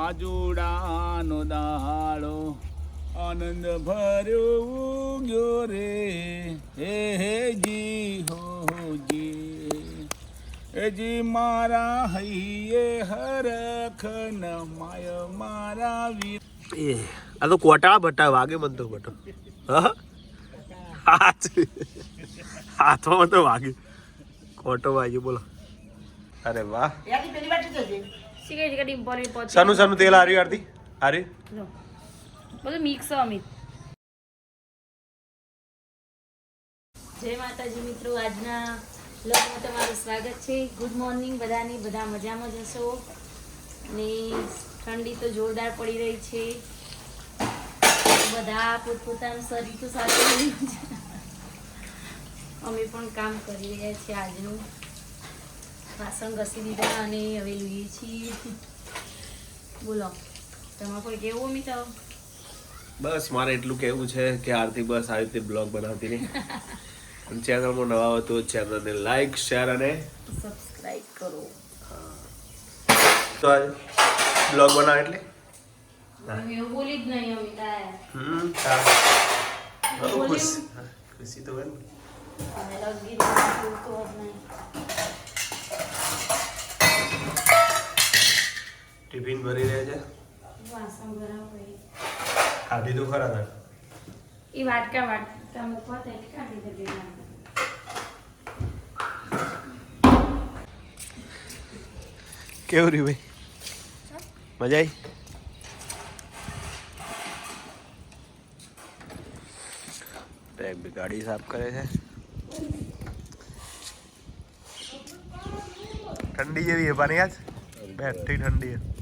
આજુડાનો દાડો આનંદ ભર્યો ઉગ્યો રે. હે હે જી હો હો જી. એ જી મારા હૈયે હરખ ન માય મારા વીર. એ આ તો કોટાળા બટા વાગે મન તો બટો હા? હાથ. હાથમાં તો વાગ્યું કોટો વાગ્યું બોલો. અરે વાહ. સિગરેટ કડી ઇમ્પોર્ટન્ટ પહોંચી સનું સનું તેલ હાર્યું આરતી હારી લો બધું મિક્સ અમિત જય માતાજી મિત્રો આજના બ્લોગમાં તમારું સ્વાગત છે. ગુડ મોર્નિંગ બધાની બધા મજામાં જ હશો? ને ઠંડી તો જોરદાર પડી રહી છે. બધા પોતપોતાનું શરીર તો સારું રહ્યું છે અમે પણ કામ કરી રહ્યા છીએ આજનું. વાસણ ઘસી દીધા અને હવે લઈએ છીએ. બોલો તમારે કોઈ કેવું મિત્ર? બસ મારે એટલું કહેવું છે કે આરતી બસ આવી રીતે બ્લોગ બનાવતી નહીં. અને ચેનલમાં નવા હોય તો ચેનલને લાઈક શેર અને સબસ્ક્રાઇબ કરો. તો આજે બ્લોગ બનાવ એટલે? બોલી જ નહીં અમિતા હમ સારું. બહુ ખુશ ખુશી તો હોય ને હવે લગી રહ્યું તો જ નહીં ટિફિન ભરી રહ્યા છે? વાસણ ભરાવું ખાધી તો ખરા ને એ વાટકા વાટકા મૂકવા તો કાઢી દે કેવું રહ્યું ભાઈ? મજા આવી બેગ બી ગાડી સાફ કરે છે. ઠંડી જેવી છે પાણી આજ? બેઠી ઠંડી છે.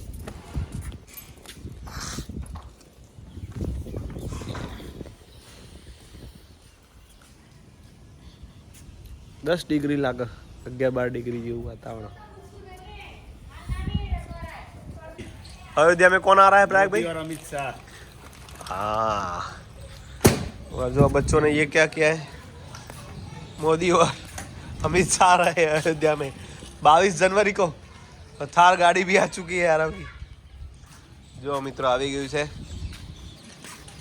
દસ ડિગ્રી લાગે અગિયાર બાર ડિગ્રી જેવું વાતાવરણ अयोध्या में कौन आ रहा है प्रयाग भाई और अमित शाह हाँ और जो बच्चों ने ये क्या किया है मोदी और अमित शाह आ रहे हैं अयोध्या में बाईस जनवरी को और थार गाड़ी भी आ चुकी है यार अभी જો મિત્રો આવી ગયું છે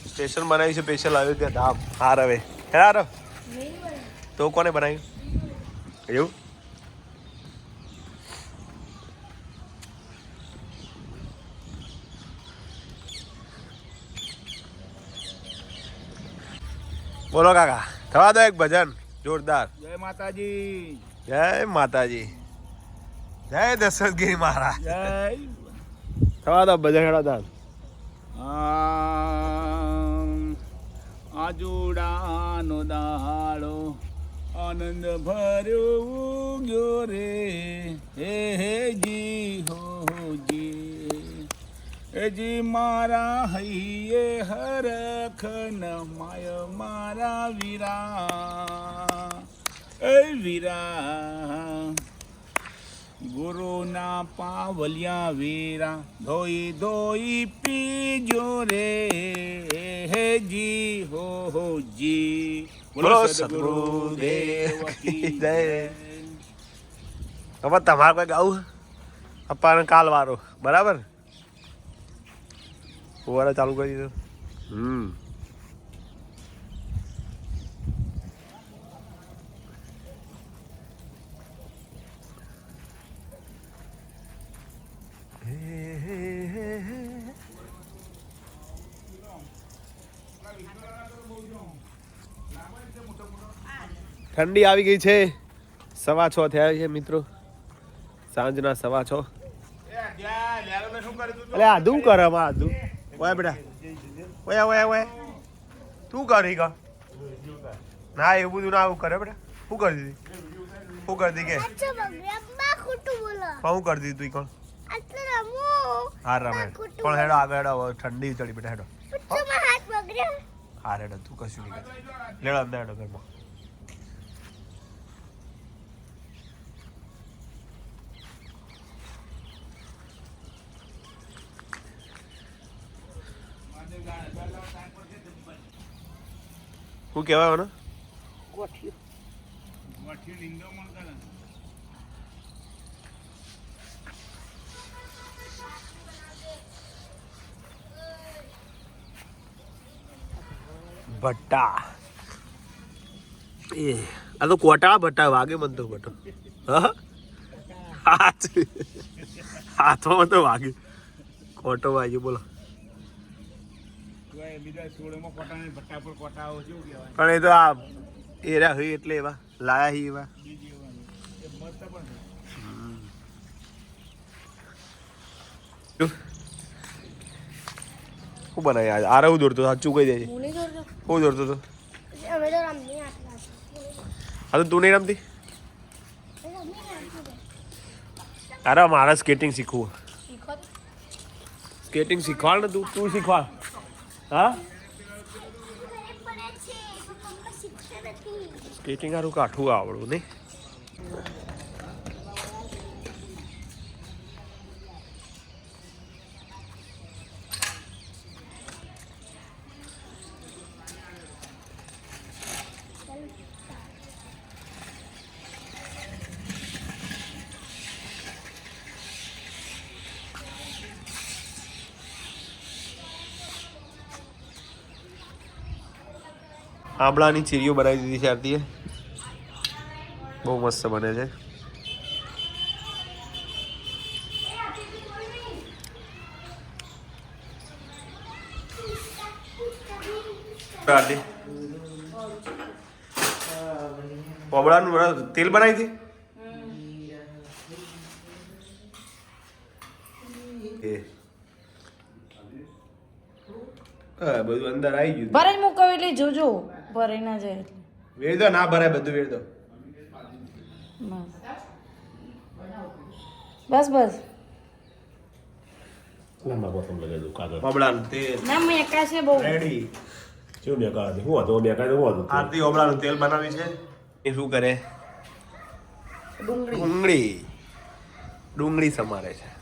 સ્ટેશન બનાવ્યું છે સ્પેશિયલ અયોધ્યા ધામ હાર હવે હે હાર તો કોને બનાવ્યું એવું? બોલો કાકા થવા દો એક ભજન જોરદાર. જય માતાજી. જય માતાજી. જય દશરથગીરી મહારાજ. જય. થવા દો ભજન હેડા આજુડાનો દાડો આનંદ ભર્યો ગયો રે. હે હે, જી, હો જી. એ જી મારા હૈયે હરખ ન માય મારા વીરા. એ વીરા, ગુરુના પાવલિયા વીરા. ધોઈ ધોઈ પીજો રે. હે જી હો, જી. બોલો સદગુરુદેવ જય. હવે તમારે કોઈ ગાવું અપાને કાલ વારો બરાબર? ફુવારા ચાલુ કરી દીધો. હમ. ઠંડી આવી ગઈ છે. સવા છ થયા છે મિત્રો. સાંજના સવા છ. અલે આદુ કર આદુ ઓય બેટા. ઓય ઓય ઓય. તું કરી કા ના એવું બધું ના આવું કરે બેટા. શું કરી દીધી? શું કરી દીધી કે? શું કરી દીધું તું કોણ? હાર રમે. પણ હેડો આગળ હેડો ઠંડી ચડી બેટા હેડો. હાર હેડો તું કશું નહીં લેડો અંદર હેડો ઘરમાં. શું કહેવાય મને ભટ્ટા. એ આ તો કોટાળા ભટ્ટા વાગે મને તો ભટ્ટો હા? હાથમાં તો વાગે. કોટો વાગ્યો બોલો. પણ એ તો આ એરા હોય એટલે એવા લાયા હી એવા. શું બનાવી આજે? આરે હું દોડતો સાચું કહી દેજે હું દોડતો. હતો? હા તો તું નહીં રમતી? અરે મારે સ્કેટિંગ શીખવું. સ્કેટિંગ શીખવાડ ને તું તું શીખવાડ. હા? સ્કેટિંગ સારું કાઠું આવડું નહીં. આંબળાની ચીરીઓ બનાવી દીધી છે આરતીએ. બહુ મસ્ત બને છે. આરતી. પોબળાનું તેલ બનાવી હતી? બધું અંદર આવી ગયું ભરે જ મૂકવ જોજો. ભરાઈ ના જાય એટલે. વેર દો ના ભરાય બધું વેર દો. બસ બસ. લાંબા બોતમ લગાવી દઉં કાગળ. પોબળાનું તેલ. ના મેં એકા છે બહુ. રેડી શું મેં કાઢી હું હતો મેં કાઢી હું હતું? આરતી ઓબળાનું તેલ બનાવી છે. એ શું કરે? ડુંગળી. ડુંગળી. ડુંગળી સમારે છે.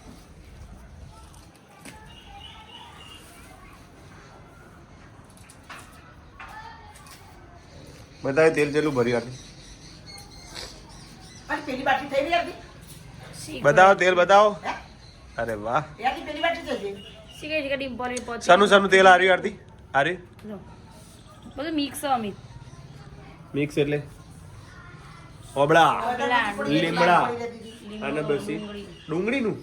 બતાવે તેલ જેટલું ગઈ હતી બતાવો તેલ બતાવો અરે વાહ. ભરી સનું સનું તેલ આર્યું આરતી? આર્યું? બધું મિક્સ અમિત. મિક્સ એટલે? ઓબળા. લીમડા. અને બસી ડુંગળી. ડુંગળીનું?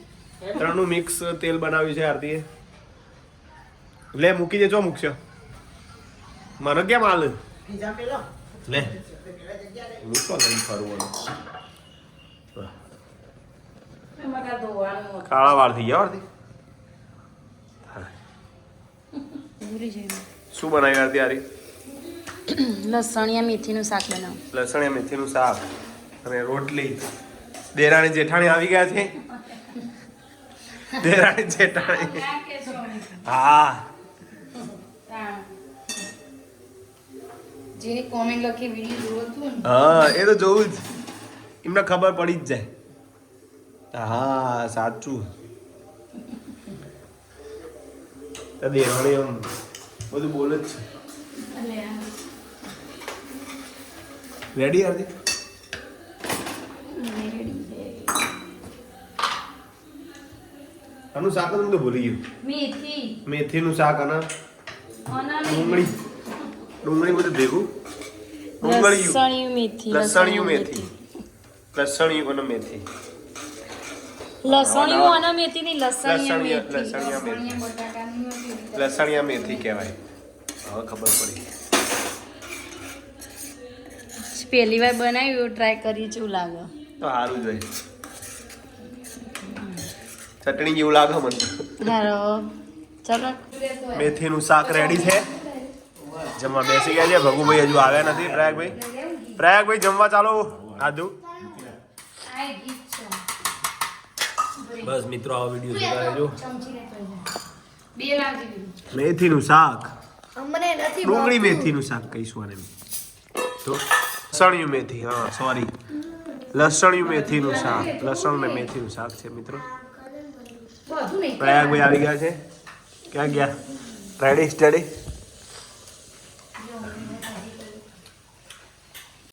ત્રણનું મિક્સ તેલ બનાવ્યું છે આરતીએ. લે મૂકી દેજો મૂકશો. મને કેમ હાલ લે. મૂકો લઈને ફરવાનું. કાળા વાળ થઈ ગયા આરતી શું બનાવ્યું આરતી આરી લસણિયા મેથીનું શાક બનાવું. લસણિયા મેથીનું શાક અને રોટલી. દેરાણી જેઠાણી આવી ગયા છે. દેરાણી જેઠાણી. હા. જેની કોમેન્ટ લખી વીડિયો જોવો હા એ તો જોવું જ. એમને ખબર પડી જ જાય. હા સાચું. તો એમ બધું બોલે જ છે. રેડી આરતી આનું શાક હું તો ભૂલી ગયું. મેથી. મેથીનું શાક અને ડુંગળી. ડુંગળી બધું ભેગું? ડુંગળીયું લસણિયું મેથી લસણિયું મેથી. લસણિયું અને મેથી. લસણિયું અને મેથી ની લસણિયા લસણિયા કહેવાય. હવે ખબર પડી. પહેલી વાર બનાવ્યું ટ્રાય કરી કેવું લાગે. તો સારું જ ચટણી જેવું લાગે મને. ચલો. મેથીનું શાક રેડી છે? જમવા બેસી ગયા છે. ભગુભાઈ હજુ આવ્યા નથી. પ્રયાગભાઈ? પ્રયાગભાઈ જમવા ચાલો. આદુ? બસ મિત્રો આ વીડિયો જોતા રહેજો. મેથીનું શાક. ડુંગળી મેથીનું શાક કહીશું આને તો લસણિયું મેથી હા સોરી લસણિયું મેથીનું શાક. લસણ ને મેથીનું શાક છે મિત્રો. પ્રયાગભાઈ આવી ગયા છે. ક્યાં ગયા? Ready study